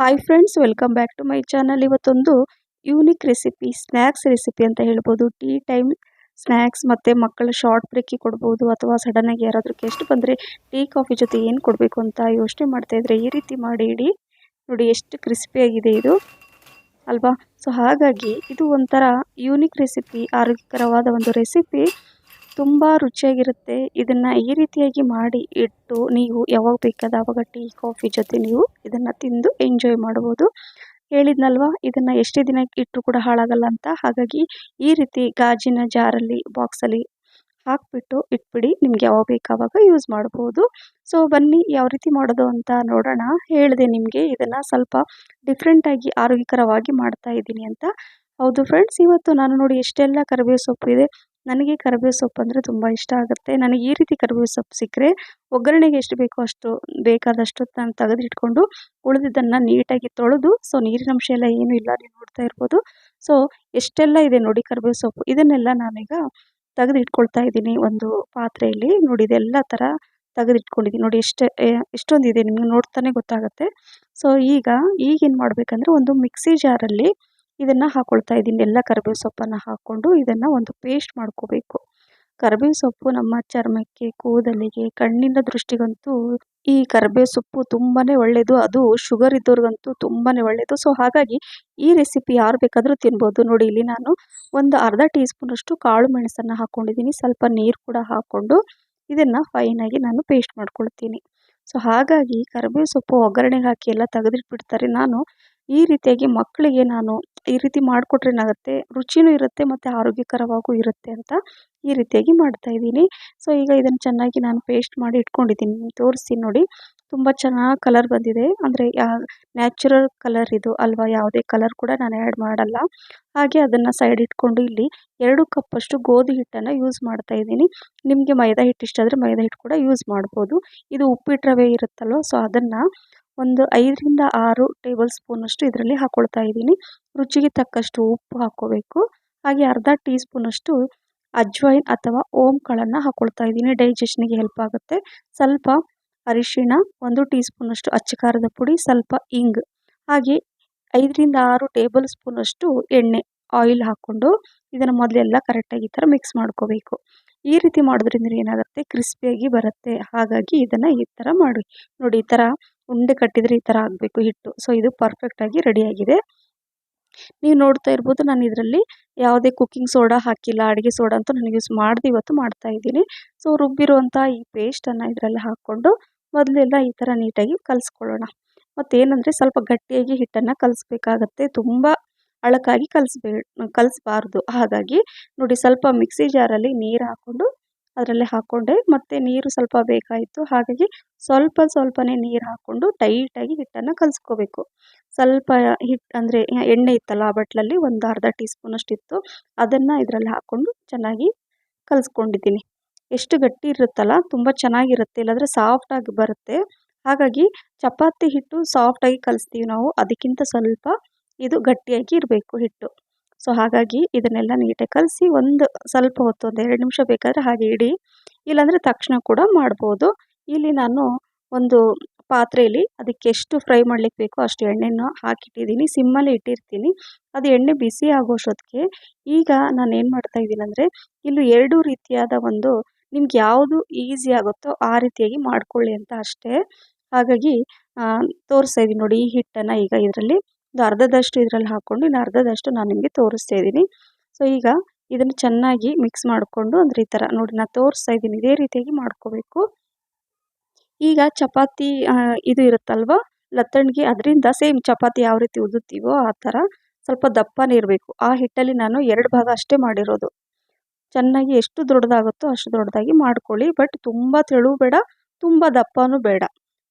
Hi friends welcome back to my channel ಇವತ್ತೊಂದು unique recipe snacks recipe ಅಂತ ಹೇಳ್ಬೋದು. Tea time snacks ಮತ್ತು ಮಕ್ಕಳ ಶಾರ್ಟ್ ಬ್ರೇಕಿಗೆ ಕೊಡ್ಬೋದು ಅಥವಾ ಸಡನ್ನಾಗಿ ಯಾರಾದರೂ ಗೆಸ್ಟ್ ಬಂದರೆ ಟೀ ಕಾಫಿ ಜೊತೆ ಏನು ಕೊಡಬೇಕು ಅಂತ ಯೋಚನೆ ಮಾಡ್ತಾಯಿದ್ರೆ ಈ ರೀತಿ ಮಾಡಿ ಇಡಿ. ನೋಡಿ ಎಷ್ಟು ಕ್ರಿಸ್ಪಿಯಾಗಿದೆ ಇದು. ಅಲ್ವಾ? ಸೊ ಹಾಗಾಗಿ ಇದು ಒಂಥರ ಯೂನಿಕ್ ರೆಸಿಪಿ ಆರೋಗ್ಯಕರವಾದ ಒಂದು ರೆಸಿಪಿ ತುಂಬ ರುಚಿಯಾಗಿರುತ್ತೆ. ಇದನ್ನು ಈ ರೀತಿಯಾಗಿ ಮಾಡಿ ಇಟ್ಟು ನೀವು ಯಾವಾಗ ಬೇಕಾದ ಆವಾಗ ಟೀ, ಕಾಫಿ ಜೊತೆ ನೀವು ಇದನ್ನು ತಿಂದು ಎಂಜಾಯ್ ಮಾಡ್ಬೋದು. ಹೇಳಿದ್ನಲ್ವ? ಇದನ್ನು ಎಷ್ಟೇ ದಿನ ಇಟ್ಟರು ಕೂಡ ಹಾಳಾಗಲ್ಲ ಅಂತ. ಹಾಗಾಗಿ ಈ ರೀತಿ ಗಾಜಿನ ಜಾರಲ್ಲಿ ಬಾಕ್ಸಲ್ಲಿ ಹಾಕಿಬಿಟ್ಟು ಇಟ್ಬಿಡಿ. ನಿಮ್ಗೆ ಯಾವಾಗ ಬೇಕು ಆವಾಗ ಯೂಸ್ ಮಾಡ್ಬೋದು. ಸೊ ಬನ್ನಿ ಯಾವ ರೀತಿ ಮಾಡೋದು ಅಂತ ನೋಡೋಣ. ಹೇಳಿದೆ ನಿಮಗೆ ಇದನ್ನು ಸ್ವಲ್ಪ ಡಿಫ್ರೆಂಟಾಗಿ ಆರೋಗ್ಯಕರವಾಗಿ ಮಾಡ್ತಾ ಇದ್ದೀನಿ ಅಂತ. ಹೌದು ಫ್ರೆಂಡ್ಸ್ ಇವತ್ತು ನಾನು ನೋಡಿ ಎಷ್ಟೆಲ್ಲ ಕರಿಬೇವು ಸೊಪ್ಪು ಇದೆ. ನನಗೆ ಕರಿಬೇವು ಸೊಪ್ಪು ಅಂದರೆ ತುಂಬ ಇಷ್ಟ ಆಗುತ್ತೆ. ನನಗೆ ಈ ರೀತಿ ಕರಿಬೇವು ಸೊಪ್ಪು ಸಿಕ್ಕರೆ ಒಗ್ಗರಣೆಗೆ ಎಷ್ಟು ಬೇಕೋ ಅಷ್ಟು ಬೇಕಾದಷ್ಟು ನಾನು ತೆಗೆದಿಟ್ಕೊಂಡು ಉಳಿದಿದ್ದನ್ನು ನೀಟಾಗಿ ತೊಳೆದು ಸೊ ನೀರಿನಂಶ ಎಲ್ಲ ಏನು ಇಲ್ಲ, ನೀವು ನೋಡ್ತಾ ಇರ್ಬೋದು. ಸೊ ಎಷ್ಟೆಲ್ಲ ಇದೆ ನೋಡಿ ಕರಿಬೇವು ಸೊಪ್ಪು. ಇದನ್ನೆಲ್ಲ ನಾನೀಗ ತೆಗೆದಿಟ್ಕೊಳ್ತಾ ಇದ್ದೀನಿ ಒಂದು ಪಾತ್ರೆಯಲ್ಲಿ. ನೋಡಿ ಇದೆಲ್ಲ ಥರ ತೆಗೆದಿಟ್ಕೊಂಡಿದ್ದೀನಿ. ನೋಡಿ ಎಷ್ಟು ಎಷ್ಟೊಂದಿದೆ ನಿಮಗೆ ನೋಡ್ತಾನೆ ಗೊತ್ತಾಗುತ್ತೆ. ಸೊ ಈಗ ಈಗೇನು ಮಾಡಬೇಕಂದ್ರೆ ಒಂದು ಮಿಕ್ಸಿ ಜಾರಲ್ಲಿ ಇದನ್ನು ಹಾಕ್ಕೊಳ್ತಾ ಇದ್ದೀನಿ. ಎಲ್ಲ ಕರಿಬೇವು ಸೊಪ್ಪನ್ನು ಹಾಕ್ಕೊಂಡು ಇದನ್ನು ಒಂದು ಪೇಸ್ಟ್ ಮಾಡ್ಕೋಬೇಕು. ಕರಿಬೇವು ಸೊಪ್ಪು ನಮ್ಮ ಚರ್ಮಕ್ಕೆ, ಕೂದಲಿಗೆ, ಕಣ್ಣಿನ ದೃಷ್ಟಿಗಂತೂ ಈ ಕರಿಬೇವು ಸೊಪ್ಪು ತುಂಬಾ ಒಳ್ಳೆಯದು ಅದು ಶುಗರ್ ಇದ್ದವ್ರಿಗಂತೂ ತುಂಬಾ ಒಳ್ಳೆಯದು ಸೊ ಹಾಗಾಗಿ ಈ ರೆಸಿಪಿ ಯಾರು ಬೇಕಾದರೂ ತಿನ್ಬೋದು. ನೋಡಿ, ಇಲ್ಲಿ ನಾನು ಒಂದು ಅರ್ಧ ಟೀ ಸ್ಪೂನಷ್ಟು ಕಾಳು ಮೆಣಸನ್ನು ಹಾಕ್ಕೊಂಡಿದ್ದೀನಿ ಸ್ವಲ್ಪ ನೀರು ಕೂಡ ಹಾಕ್ಕೊಂಡು ಇದನ್ನು ಫೈನಾಗಿ ನಾನು ಪೇಸ್ಟ್ ಮಾಡ್ಕೊಳ್ತೀನಿ. ಸೊ ಹಾಗಾಗಿ ಕರ್ಬೇವು ಸೊಪ್ಪು ಒಗ್ಗರಣೆಗೆ ಹಾಕಿ ಎಲ್ಲ ತೆಗೆದಿಟ್ಬಿಡ್ತಾರೆ. ನಾನು ಈ ರೀತಿಯಾಗಿ ಮಕ್ಕಳಿಗೆ ನಾನು ಈ ರೀತಿ ಮಾಡಿಕೊಟ್ರೆ ಏನಾಗುತ್ತೆ? ರುಚಿನೂ ಇರುತ್ತೆ ಮತ್ತು ಆರೋಗ್ಯಕರವಾಗೂ ಇರುತ್ತೆ ಅಂತ ಈ ರೀತಿಯಾಗಿ ಮಾಡ್ತಾಯಿದ್ದೀನಿ ಸೊ ಈಗ ಇದನ್ನು ಚೆನ್ನಾಗಿ ನಾನು ಪೇಸ್ಟ್ ಮಾಡಿ ಇಟ್ಕೊಂಡಿದ್ದೀನಿ. ತೋರಿಸ್ತೀನಿ ನೋಡಿ. ತುಂಬ ಚೆನ್ನಾಗಿ ಕಲರ್ ಬಂದಿದೆ. ಅಂದರೆ, ಯಾ ನ್ಯಾಚುರಲ್ ಕಲರ್ ಇದು ಅಲ್ವಾ? ಯಾವುದೇ ಕಲರ್ ಕೂಡ ನಾನು ಆ್ಯಡ್ ಮಾಡಲ್ಲ. ಹಾಗೆ ಅದನ್ನು ಸೈಡ್ ಇಟ್ಕೊಂಡು ಇಲ್ಲಿ ಎರಡು ಕಪ್ಪಷ್ಟು ಗೋಧಿ ಹಿಟ್ಟನ್ನು ಯೂಸ್ ಮಾಡ್ತಾ ಇದ್ದೀನಿ. ನಿಮಗೆ ಮೈದಾ ಹಿಟ್ಟು ಇಷ್ಟ ಆದರೆ ಮೈದಾ ಹಿಟ್ಟು ಕೂಡ ಯೂಸ್ ಮಾಡ್ಬೋದು. ಇದು ಉಪ್ಪಿಟ್ಟು ರವೆ ಇರುತ್ತಲ್ವ? ಸೊ ಅದನ್ನು ಒಂದು ಐದರಿಂದ ಆರು ಟೇಬಲ್ ಸ್ಪೂನಷ್ಟು ಇದರಲ್ಲಿ ಹಾಕ್ಕೊಳ್ತಾ ಇದ್ದೀನಿ. ರುಚಿಗೆ ತಕ್ಕಷ್ಟು ಉಪ್ಪು ಹಾಕ್ಕೋಬೇಕು. ಹಾಗೆ ಅರ್ಧ ಟೀ ಸ್ಪೂನಷ್ಟು ಅಜ್ವೈನ್ ಅಥವಾ ಓಂಕಾಳನ್ನು ಹಾಕ್ಕೊಳ್ತಾ ಇದ್ದೀನಿ. ಡೈಜೆಷನ್ಗೆ ಹೆಲ್ಪ್ ಆಗುತ್ತೆ. ಸ್ವಲ್ಪ ಅರಿಶಿಣ, ಒಂದು ಟೀ ಸ್ಪೂನಷ್ಟು ಅಚ್ಚ ಖಾರದ ಪುಡಿ, ಸ್ವಲ್ಪ ಇಂಗ್. ಹಾಗೆ ಐದರಿಂದ ಆರು ಟೇಬಲ್ ಸ್ಪೂನಷ್ಟು ಎಣ್ಣೆ, ಆಯಿಲ್ ಹಾಕ್ಕೊಂಡು ಇದನ್ನು ಮೊದಲೆಲ್ಲ ಕರೆಕ್ಟಾಗಿ ಈ ಥರ ಮಿಕ್ಸ್ ಮಾಡ್ಕೋಬೇಕು. ಈ ರೀತಿ ಮಾಡೋದ್ರಿಂದ ಏನಾಗುತ್ತೆ? ಕ್ರಿಸ್ಪಿಯಾಗಿ ಬರುತ್ತೆ. ಹಾಗಾಗಿ ಇದನ್ನು ಈ ಥರ ಮಾಡಿ. ನೋಡಿ, ಈ ಥರ ಉಂಡೆ ಕಟ್ಟಿದರೆ ಈ ಥರ ಆಗಬೇಕು ಹಿಟ್ಟು. ಸೊ ಇದು ಪರ್ಫೆಕ್ಟಾಗಿ ರೆಡಿಯಾಗಿದೆ ನೀವು ನೋಡ್ತಾ ಇರ್ಬೋದು, ನಾನು ಇದರಲ್ಲಿ ಯಾವುದೇ ಕುಕ್ಕಿಂಗ್ ಸೋಡಾ ಹಾಕಿಲ್ಲ, ಅಡುಗೆ ಸೋಡಾ ಅಂತೂ ನಾನು ಯೂಸ್ ಮಾಡಿದೆ ಇವತ್ತು ಮಾಡ್ತಾ ಇದ್ದೀನಿ. ಸೊ ರುಬ್ಬಿರುವಂಥ ಈ ಪೇಸ್ಟನ್ನು ಇದರಲ್ಲಿ ಹಾಕ್ಕೊಂಡು ಮೊದಲೆಲ್ಲ ಈ ಥರ ನೀಟಾಗಿ ಕಲಿಸ್ಕೊಳ್ಳೋಣ. ಮತ್ತೇನಂದರೆ ಸ್ವಲ್ಪ ಗಟ್ಟಿಯಾಗಿ ಹಿಟ್ಟನ್ನು ಕಲಿಸ್ಬೇಕಾಗತ್ತೆ. ತುಂಬ ಅಳಕಾಗಿ ಕಲಿಸ್ಬೇ, ಕಲಿಸ್ಬಾರ್ದು. ಹಾಗಾಗಿ ನೋಡಿ ಸ್ವಲ್ಪ ಮಿಕ್ಸಿ ಜಾರಲ್ಲಿ ನೀರು ಹಾಕ್ಕೊಂಡು ಅದರಲ್ಲೇ ಹಾಕ್ಕೊಂಡೆ ಮತ್ತು ನೀರು ಸ್ವಲ್ಪ ಬೇಕಾಯಿತು. ಹಾಗಾಗಿ ಸ್ವಲ್ಪ ಸ್ವಲ್ಪನೇ ನೀರು ಹಾಕ್ಕೊಂಡು ಟೈಟಾಗಿ ಹಿಟ್ಟನ್ನು ಕಲಸ್ಕೋಬೇಕು. ಸ್ವಲ್ಪ ಹಿಟ್ಟು ಅಂದರೆ ಎಣ್ಣೆ ಇತ್ತಲ್ಲ ಆ ಬಟ್ಲಲ್ಲಿ ಒಂದು ಅರ್ಧ ಟೀ ಸ್ಪೂನಷ್ಟು ಇತ್ತು. ಅದನ್ನು ಇದರಲ್ಲಿ ಹಾಕ್ಕೊಂಡು ಚೆನ್ನಾಗಿ ಕಲಿಸ್ಕೊಂಡಿದ್ದೀನಿ. ಎಷ್ಟು ಗಟ್ಟಿ ಇರುತ್ತಲ್ಲ, ತುಂಬ ಚೆನ್ನಾಗಿರುತ್ತೆ. ಇಲ್ಲಾಂದರೆ ಸಾಫ್ಟಾಗಿ ಬರುತ್ತೆ. ಹಾಗಾಗಿ ಚಪಾತಿ ಹಿಟ್ಟು ಸಾಫ್ಟಾಗಿ ಕಲಿಸ್ತೀವಿ ನಾವು. ಅದಕ್ಕಿಂತ ಸ್ವಲ್ಪ ಇದು ಗಟ್ಟಿಯಾಗಿ ಇರಬೇಕು ಹಿಟ್ಟು. ಸೊ ಹಾಗಾಗಿ ಇದನ್ನೆಲ್ಲ ನೀಟಾಗಿ ಕಲಸಿ ಒಂದು ಸ್ವಲ್ಪ ಹೊತ್ತು, ಒಂದು ಎರಡು ನಿಮಿಷ ಬೇಕಾದರೆ ಹಾಗೆ ಇಡಿ. ಇಲ್ಲಾಂದರೆ ತಕ್ಷಣ ಕೂಡ ಮಾಡ್ಬೋದು. ಇಲ್ಲಿ ನಾನು ಒಂದು ಪಾತ್ರೆಯಲ್ಲಿ ಅದಕ್ಕೆ ಎಷ್ಟು ಫ್ರೈ ಮಾಡ್ಲಿಕ್ಕೆ ಬೇಕೋ ಅಷ್ಟು ಎಣ್ಣೆನ ಹಾಕಿಟ್ಟಿದ್ದೀನಿ. ಸಿಮ್ಮಲ್ಲಿ ಇಟ್ಟಿರ್ತೀನಿ. ಅದು ಎಣ್ಣೆ ಬಿಸಿ ಆಗೋಷ್ಟೊತ್ತಿಗೆ. ಈಗ ನಾನು ಏನು ಮಾಡ್ತಾ ಇದ್ದೀನಿ ಅಂದರೆ, ಇಲ್ಲಿ ಎರಡು ರೀತಿಯಾದ ಒಂದು ನಿಮ್ಗೆ ಯಾವುದು ಈಸಿ ಆಗುತ್ತೋ ಆ ರೀತಿಯಾಗಿ ಮಾಡ್ಕೊಳ್ಳಿ ಅಂತ ಅಷ್ಟೇ. ಹಾಗಾಗಿ ತೋರಿಸ್ತಾ ಇದ್ದೀನಿ ನೋಡಿ ಈ ಹಿಟ್ಟನ್ನು ಈಗ ಇದರಲ್ಲಿ. ಒಂದು ಅರ್ಧದಷ್ಟು ಇದರಲ್ಲಿ ಹಾಕ್ಕೊಂಡು ಇನ್ನು ಅರ್ಧದಷ್ಟು ನಾನು ನಿಮಗೆ ತೋರಿಸ್ತಾ ಇದ್ದೀನಿ. ಸೊ ಈಗ ಇದನ್ನು ಚೆನ್ನಾಗಿ ಮಿಕ್ಸ್ ಮಾಡಿಕೊಂಡು ಅಂದರೆ ಈ ಥರ ನೋಡಿ ನಾನು ತೋರಿಸ್ತಾ ಇದ್ದೀನಿ, ಇದೇ ರೀತಿಯಾಗಿ ಮಾಡ್ಕೋಬೇಕು. ಈಗ ಚಪಾತಿ ಇದು ಇರುತ್ತಲ್ವ? ಲತ್ತಣಿಗೆ ಅದರಿಂದ ಸೇಮ್ ಚಪಾತಿ ಯಾವ ರೀತಿ ಉದುತ್ತೀವೋ ಆ ಥರ ಸ್ವಲ್ಪ ದಪ್ಪನೇ ಇರಬೇಕು. ಆ ಹಿಟ್ಟಲ್ಲಿ ನಾನು ಎರಡು ಭಾಗ ಅಷ್ಟೇ ಮಾಡಿರೋದು. ಚೆನ್ನಾಗಿ ಎಷ್ಟು ದೊಡ್ಡದಾಗುತ್ತೋ ಅಷ್ಟು ದೊಡ್ಡದಾಗಿ ಮಾಡ್ಕೊಳ್ಳಿ, ಬಟ್ ತುಂಬ ತೆಳು ಬೇಡ, ತುಂಬ ದಪ್ಪನೂ ಬೇಡ.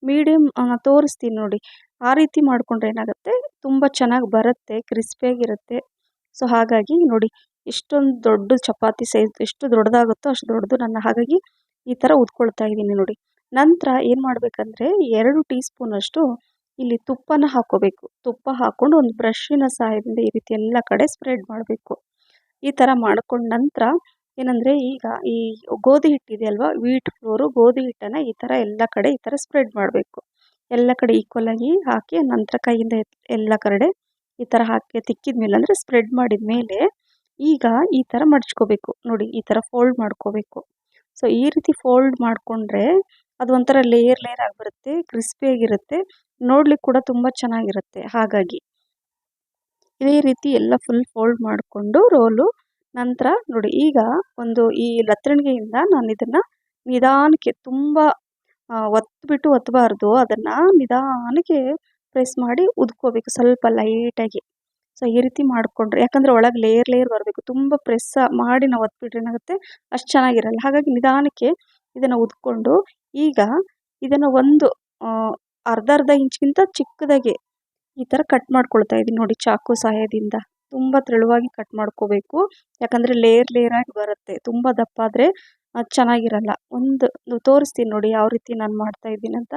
ಮೀಡಿಯಮ್ ತೋರಿಸ್ತೀನಿ ನೋಡಿ. ಆ ರೀತಿ ಮಾಡಿಕೊಂಡ್ರೆ ಏನಾಗುತ್ತೆ? ತುಂಬ ಚೆನ್ನಾಗಿ ಬರುತ್ತೆ, ಕ್ರಿಸ್ಪಿಯಾಗಿರುತ್ತೆ. ಸೊ ಹಾಗಾಗಿ ನೋಡಿ ಎಷ್ಟೊಂದು ದೊಡ್ಡ ಚಪಾತಿ ಸೈಜ್, ಎಷ್ಟು ದೊಡ್ಡದಾಗುತ್ತೋ ಅಷ್ಟು ದೊಡ್ಡದು ನಾನು ಹಾಗಾಗಿ ಈ ಥರ ಉದ್ಕೊಳ್ತಾ ಇದ್ದೀನಿ ನೋಡಿ. ನಂತರ ಏನು ಮಾಡಬೇಕಂದ್ರೆ, ಎರಡು ಟೀ ಸ್ಪೂನಷ್ಟು ಇಲ್ಲಿ ತುಪ್ಪನ ಹಾಕೋಬೇಕು. ತುಪ್ಪ ಹಾಕ್ಕೊಂಡು ಒಂದು ಬ್ರಷ್ಷಿನ ಸಹಾಯದಿಂದ ಈ ರೀತಿ ಎಲ್ಲ ಕಡೆ ಸ್ಪ್ರೆಡ್ ಮಾಡಬೇಕು. ಈ ಥರ ಮಾಡ್ಕೊಂಡ ನಂತರ ಏನಂದರೆ, ಈಗ ಈ ಗೋಧಿ ಹಿಟ್ಟಿದೆ ಅಲ್ವಾ? ವೀಟ್ ಫ್ಲೋರು ಗೋಧಿ ಹಿಟ್ಟನ್ನು ಈ ಥರ ಎಲ್ಲ ಕಡೆ ಈ ಥರ ಸ್ಪ್ರೆಡ್ ಮಾಡಬೇಕು. ಎಲ್ಲ ಕಡೆ ಈಕ್ವಲ್ ಆಗಿ ಹಾಕಿ ನಂತರ ಕೈಯಿಂದ ಎಲ್ಲ ಕಡೆ ಈ ಥರ ಹಾಕಿ ತಿಕ್ಕಿದ ಮೇಲೆ ಅಂದರೆ ಸ್ಪ್ರೆಡ್ ಮಾಡಿದ ಮೇಲೆ ಈಗ ಈ ಥರ ಮಡಚ್ಕೋಬೇಕು. ನೋಡಿ ಈ ಥರ ಫೋಲ್ಡ್ ಮಾಡ್ಕೋಬೇಕು. ಸೊ ಈ ರೀತಿ ಫೋಲ್ಡ್ ಮಾಡಿಕೊಂಡ್ರೆ ಅದು ಒಂಥರ ಲೇಯರ್ ಲೇಯರ್ ಆಗಿ ಬರುತ್ತೆ ಕ್ರಿಸ್ಪಿಯಾಗಿರುತ್ತೆ ನೋಡ್ಲಿಕ್ಕೆ ಕೂಡ ತುಂಬ ಚೆನ್ನಾಗಿರುತ್ತೆ. ಹಾಗಾಗಿ ಇದೇ ರೀತಿ ಎಲ್ಲ ಫುಲ್ ಫೋಲ್ಡ್ ಮಾಡಿಕೊಂಡು ರೋಲು ನಂತರ ನೋಡಿ ಈಗ ಒಂದು ಈ ಲತ್ತಣಿಗೆಯಿಂದ ನಾನು ಇದನ್ನು ನಿಧಾನಕ್ಕೆ ತುಂಬ ಒತ್ಬಿಟ್ಟು ಒತ್ತಬಾರ್ದು ಅದನ್ನು ನಿಧಾನಕ್ಕೆ ಪ್ರೆಸ್ ಮಾಡಿ ಉದ್ಕೋಬೇಕು ಸ್ವಲ್ಪ ಲೈಟಾಗಿ ಸೊ ಈ ರೀತಿ ಮಾಡಿಕೊಂಡ್ರೆ, ಯಾಕಂದರೆ ಒಳಗೆ ಲೇಯರ್ ಲೇಯರ್ ಬರಬೇಕು. ತುಂಬ ಪ್ರೆಸ್ ಮಾಡಿ ನಾವು ಒತ್ಬಿಟ್ರೆ ಏನಾಗುತ್ತೆ? ಅಷ್ಟು ಚೆನ್ನಾಗಿರಲ್ಲ. ಹಾಗಾಗಿ ನಿಧಾನಕ್ಕೆ ಇದನ್ನು ಉದ್ಕೊಂಡು, ಈಗ ಇದನ್ನು ಒಂದು ಅರ್ಧ ಅರ್ಧ ಇಂಚ್ಗಿಂತ ಚಿಕ್ಕದಾಗಿ ಈ ಥರ ಕಟ್ ಮಾಡ್ಕೊಳ್ತಾ ಇದ್ದೀನಿ ನೋಡಿ ಚಾಕು ಸಹಾಯದಿಂದ. ತುಂಬ ತೆಳುವಾಗಿ ಕಟ್ ಮಾಡ್ಕೋಬೇಕು. ಯಾಕಂದರೆ ಲೇಯರ್ ಲೇಯರ್ ಆಗಿ ಬರುತ್ತೆ. ತುಂಬ ದಪ್ಪ ಆದರೆ ಅದು ಚೆನ್ನಾಗಿರಲ್ಲ. ಒಂದು ತೋರಿಸ್ತೀನಿ ನೋಡಿ ಯಾವ ರೀತಿ ನಾನು ಮಾಡ್ತಾ ಇದ್ದೀನಿ ಅಂತ.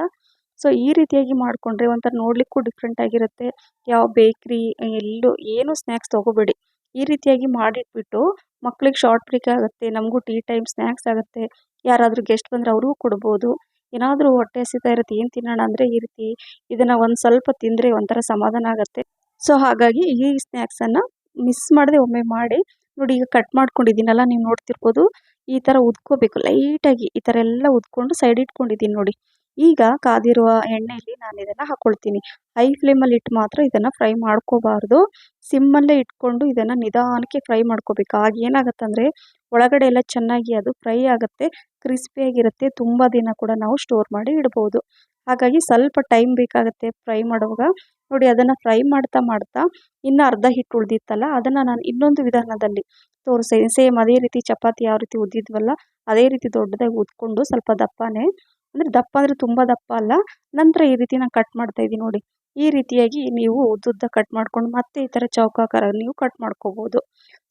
ಸೊ ಈ ರೀತಿಯಾಗಿ ಮಾಡಿಕೊಂಡ್ರೆ ಒಂಥರ ನೋಡಲಿಕ್ಕೂ ಡಿಫ್ರೆಂಟಾಗಿರುತ್ತೆ ಯಾವ ಬೇಕ್ರಿ ಎಲ್ಲೂ ಏನು ಸ್ನ್ಯಾಕ್ಸ್ ತೊಗೋಬೇಡಿ. ಈ ರೀತಿಯಾಗಿ ಮಾಡಿಟ್ಬಿಟ್ಟು ಮಕ್ಳಿಗೆ ಶಾರ್ಟ್ ಬ್ರೇಕ್ ಆಗುತ್ತೆ, ನಮಗೂ ಟೀ ಟೈಮ್ ಸ್ನ್ಯಾಕ್ಸ್ ಆಗುತ್ತೆ. ಯಾರಾದರೂ ಗೆಸ್ಟ್ ಬಂದರೆ ಅವ್ರಿಗೂ ಕೊಡ್ಬೋದು. ಏನಾದರೂ ಹೊಟ್ಟೆ ಹಸಿತಾ ಇರುತ್ತೆ, ಏನು ತಿನ್ನೋಣ ಅಂದರೆ ಈ ರೀತಿ ಇದನ್ನು ಒಂದು ಸ್ವಲ್ಪ ತಿಂದರೆ ಒಂಥರ ಸಮಾಧಾನ ಆಗುತ್ತೆ. ಸೊ ಹಾಗಾಗಿ ಈ ಸ್ನ್ಯಾಕ್ಸನ್ನು ಮಿಸ್ ಮಾಡದೆ ಒಮ್ಮೆ ಮಾಡಿ ನೋಡಿ ಈಗ ಕಟ್ ಮಾಡ್ಕೊಂಡಿದ್ದೀನಲ್ಲ, ನೀವು ನೋಡ್ತಿರ್ಬೋದು. ಈ ಥರ ಉದ್ಕೋಬೇಕು. ಲೈಟಾಗಿ ಈ ಥರ ಎಲ್ಲ ಉದ್ಕೊಂಡು ಸೈಡ್ ಇಟ್ಕೊಂಡಿದ್ದೀನಿ ನೋಡಿ. ಈಗ ಕಾದಿರುವ ಎಣ್ಣೆಯಲ್ಲಿ ನಾನು ಇದನ್ನು ಹಾಕ್ಕೊಳ್ತೀನಿ ಹೈ ಫ್ಲೇಮಲ್ಲಿ ಇಟ್ಟು ಮಾತ್ರ ಇದನ್ನು ಫ್ರೈ ಮಾಡ್ಕೋಬಾರ್ದು. ಸಿಮ್ಮಲ್ಲೇ ಇಟ್ಕೊಂಡು ಇದನ್ನು ನಿಧಾನಕ್ಕೆ ಫ್ರೈ ಮಾಡ್ಕೋಬೇಕು. ಆಗ ಏನಾಗುತ್ತೆ ಅಂದ್ರೆ ಒಳಗಡೆ ಎಲ್ಲ ಚೆನ್ನಾಗಿ ಅದು ಫ್ರೈ ಆಗುತ್ತೆ ಕ್ರಿಸ್ಪಿಯಾಗಿರುತ್ತೆ ತುಂಬ ದಿನ ಕೂಡ ನಾವು ಸ್ಟೋರ್ ಮಾಡಿ ಇಡ್ಬೋದು. ಹಾಗಾಗಿ ಸ್ವಲ್ಪ ಟೈಮ್ ಬೇಕಾಗುತ್ತೆ ಫ್ರೈ ಮಾಡುವಾಗ. ನೋಡಿ ಅದನ್ನು ಫ್ರೈ ಮಾಡ್ತಾ ಮಾಡ್ತಾ ಇನ್ನು ಅರ್ಧ ಹಿಟ್ಟು ಉಳಿದಿತ್ತಲ್ಲ, ಅದನ್ನು ನಾನು ಇನ್ನೊಂದು ವಿಧಾನದಲ್ಲಿ ತೋರಿಸ್ತಾ ಸೇಮ್ ಅದೇ ರೀತಿ ಚಪಾತಿ ಯಾವ ರೀತಿ ಉದ್ದಿದ್ವಲ್ಲ, ಅದೇ ರೀತಿ ದೊಡ್ಡದಾಗಿ ಉದ್ಕೊಂಡು ಸ್ವಲ್ಪ ದಪ್ಪನೇ, ಅಂದರೆ ದಪ್ಪ ಅಂದರೆ ತುಂಬ ದಪ್ಪ ಅಲ್ಲ, ನಂತರ ಈ ರೀತಿ ನಾನು ಕಟ್ ಮಾಡ್ತಾ ಇದ್ದೀನಿ ನೋಡಿ. ಈ ರೀತಿಯಾಗಿ ನೀವು ಉದ್ದುದ್ದ ಕಟ್ ಮಾಡ್ಕೊಂಡು ಮತ್ತೆ ಈ ಥರ ಚೌಕಾಕಾರ ನೀವು ಕಟ್ ಮಾಡ್ಕೋಬೋದು.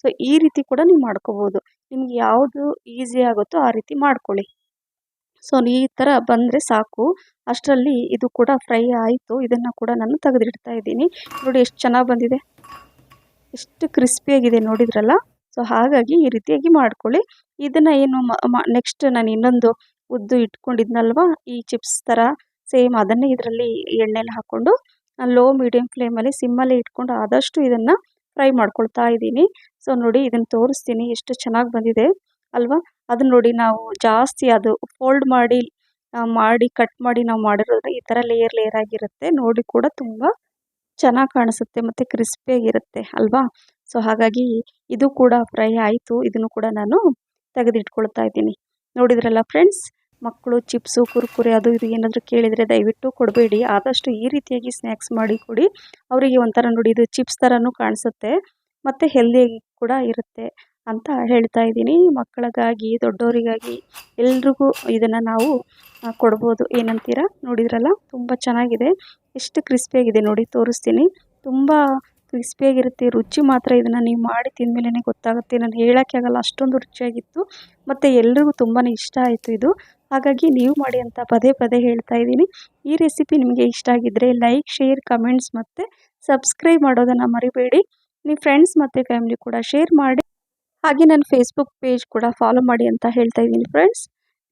ಸೊ ಈ ರೀತಿ ಕೂಡ ನೀವು ಮಾಡ್ಕೋಬೋದು. ನಿಮ್ಗೆ ಯಾವುದು ಈಸಿ ಆಗುತ್ತೋ ಆ ರೀತಿ ಮಾಡ್ಕೊಳ್ಳಿ. ಸೊ, ಈ ಥರ ಬಂದರೆ ಸಾಕು. ಅಷ್ಟರಲ್ಲಿ ಇದು ಕೂಡ ಫ್ರೈ ಆಯಿತು. ಇದನ್ನು ಕೂಡ ನಾನು ತೆಗೆದಿಡ್ತಾ ಇದ್ದೀನಿ. ನೋಡಿ ಎಷ್ಟು ಚೆನ್ನಾಗಿ ಬಂದಿದೆ. ಎಷ್ಟು ಕ್ರಿಸ್ಪಿಯಾಗಿದೆ ನೋಡಿದ್ರಲ್ಲ? ಸೊ, ಹಾಗಾಗಿ ಈ ರೀತಿಯಾಗಿ ಮಾಡ್ಕೊಳ್ಳಿ. ಇದನ್ನು ಏನು ನೆಕ್ಸ್ಟ್ ನಾನು ಇನ್ನೊಂದು ಉದ್ದು ಇಟ್ಕೊಂಡಿದ್ನಲ್ವ? ಈ ಚಿಪ್ಸ್ ಥರ ಸೇಮ್ ಅದನ್ನೇ ಇದರಲ್ಲಿ ಎಣ್ಣೆಲಿ ಹಾಕ್ಕೊಂಡು ಲೋ ಮೀಡಿಯಮ್ ಫ್ಲೇಮಲ್ಲಿ ಸಿಮ್ಮಲ್ಲಿ ಇಟ್ಕೊಂಡು ಆದಷ್ಟು ಇದನ್ನು ಫ್ರೈ ಮಾಡ್ಕೊಳ್ತಾ ಇದ್ದೀನಿ. ಸೊ, ನೋಡಿ ಇದನ್ನು ತೋರಿಸ್ತೀನಿ. ಎಷ್ಟು ಚೆನ್ನಾಗಿ ಬಂದಿದೆ. ಅಲ್ವಾ? ಅದನ್ನ ನೋಡಿ ನಾವು ಜಾಸ್ತಿ ಅದು ಫೋಲ್ಡ್ ಮಾಡಿ ಮಾಡಿ ಕಟ್ ಮಾಡಿ ನಾವು ಮಾಡಿರೋದ್ರೆ ಈ ಥರ ಲೇಯರ್ ಲೇಯರ್ ಆಗಿರುತ್ತೆ. ನೋಡಿ ಕೂಡ ತುಂಬ ಚೆನ್ನಾಗಿ ಕಾಣಿಸುತ್ತೆ ಮತ್ತು ಕ್ರಿಸ್ಪಿಯಾಗಿರುತ್ತೆ ಅಲ್ವಾ? ಸೊ ಹಾಗಾಗಿ ಇದು ಕೂಡ ಫ್ರೈ ಆಯಿತು. ಇದನ್ನು ಕೂಡ ನಾನು ತೆಗೆದಿಟ್ಕೊಳ್ತಾ ಇದ್ದೀನಿ. ನೋಡಿದ್ರಲ್ಲ ಫ್ರೆಂಡ್ಸ್ ಮಕ್ಕಳು ಚಿಪ್ಸು ಕುರ್ಕುರೆ ಅದು ಇದು ಏನಾದರೂ ಕೇಳಿದರೆ ದಯವಿಟ್ಟು ಕೊಡಬೇಡಿ. ಆದಷ್ಟು ಈ ರೀತಿಯಾಗಿ ಸ್ನ್ಯಾಕ್ಸ್ ಮಾಡಿ ಕೊಡಿ. ಅವರಿಗೆ ಒಂಥರ ನೋಡಿ ಇದು ಚಿಪ್ಸ್ ಥರನೂ ಕಾಣಿಸುತ್ತೆ. ಮತ್ತು ಹೆಲ್ದಿಯಾಗಿ ಕೂಡ ಇರುತ್ತೆ. ಅಂತ ಹೇಳ್ತಾ ಇದ್ದೀನಿ. ಮಕ್ಕಳಿಗಾಗಿ, ದೊಡ್ಡವರಿಗಾಗಿ ಎಲ್ರಿಗೂ ಇದನ್ನು ನಾವು ಕೊಡ್ಬೋದು. ಏನಂತೀರ? ನೋಡಿದ್ರಲ್ಲ? ತುಂಬ ಚೆನ್ನಾಗಿದೆ. ಎಷ್ಟು ಕ್ರಿಸ್ಪಿಯಾಗಿದೆ ನೋಡಿ, ತೋರಿಸ್ತೀನಿ. ತುಂಬ ಕ್ರಿಸ್ಪಿಯಾಗಿರುತ್ತೆ. ರುಚಿ ಮಾತ್ರ ಇದನ್ನು ನೀವು ಮಾಡಿ ತಿಂದಮೇಲೆ ಗೊತ್ತಾಗುತ್ತೆ. ನಾನು ಹೇಳೋಕ್ಕೆ ಆಗಲ್ಲ ಅಷ್ಟೊಂದು ರುಚಿಯಾಗಿತ್ತು. ಮತ್ತು ಎಲ್ರಿಗೂ ತುಂಬಾ ಇಷ್ಟ ಆಯಿತು ಇದು. ಹಾಗಾಗಿ ನೀವು ಮಾಡಿ ಅಂತ ಪದೇ ಪದೇ ಹೇಳ್ತಾ ಇದ್ದೀನಿ. ಈ ರೆಸಿಪಿ ನಿಮಗೆ ಇಷ್ಟ ಆಗಿದ್ದರೆ ಲೈಕ್, ಶೇರ್, ಕಮೆಂಟ್ಸ್ ಮತ್ತು ಸಬ್ಸ್ಕ್ರೈಬ್ ಮಾಡೋದನ್ನು ಮರಿಬೇಡಿ. ನಿಮ್ಮ ಫ್ರೆಂಡ್ಸ್ ಮತ್ತು ಫ್ಯಾಮಿಲಿ ಕೂಡ ಶೇರ್ ಮಾಡಿ. ಹಾಗೆ ನನ್ನ ಫೇಸ್ಬುಕ್ ಪೇಜ್ ಕೂಡ ಫಾಲೋ ಮಾಡಿ ಅಂತ ಹೇಳ್ತಾ ಇದ್ದೀನಿ ಫ್ರೆಂಡ್ಸ್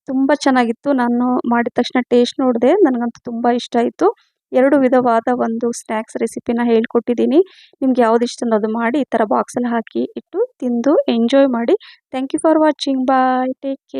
ತುಂಬ ಚೆನ್ನಾಗಿತ್ತು. ನಾನು ಮಾಡಿದ ತಕ್ಷಣ ಟೇಸ್ಟ್ ನೋಡಿದೆ. ನನಗಂತೂ ತುಂಬ ಇಷ್ಟ ಆಯಿತು. ಎರಡು ವಿಧವಾದ ಒಂದು ಸ್ನ್ಯಾಕ್ಸ್ ರೆಸಿಪಿನ ಹೇಳ್ಕೊಟ್ಟಿದ್ದೀನಿ. ನಿಮ್ಗೆ ಯಾವ್ದು ಇಷ್ಟ ಅದು ಮಾಡಿ ಈ ಥರ ಬಾಕ್ಸಲ್ಲಿ ಹಾಕಿ ಇಟ್ಟು ತಿಂದು ಎಂಜಾಯ್ ಮಾಡಿ. Thank you for watching bye take care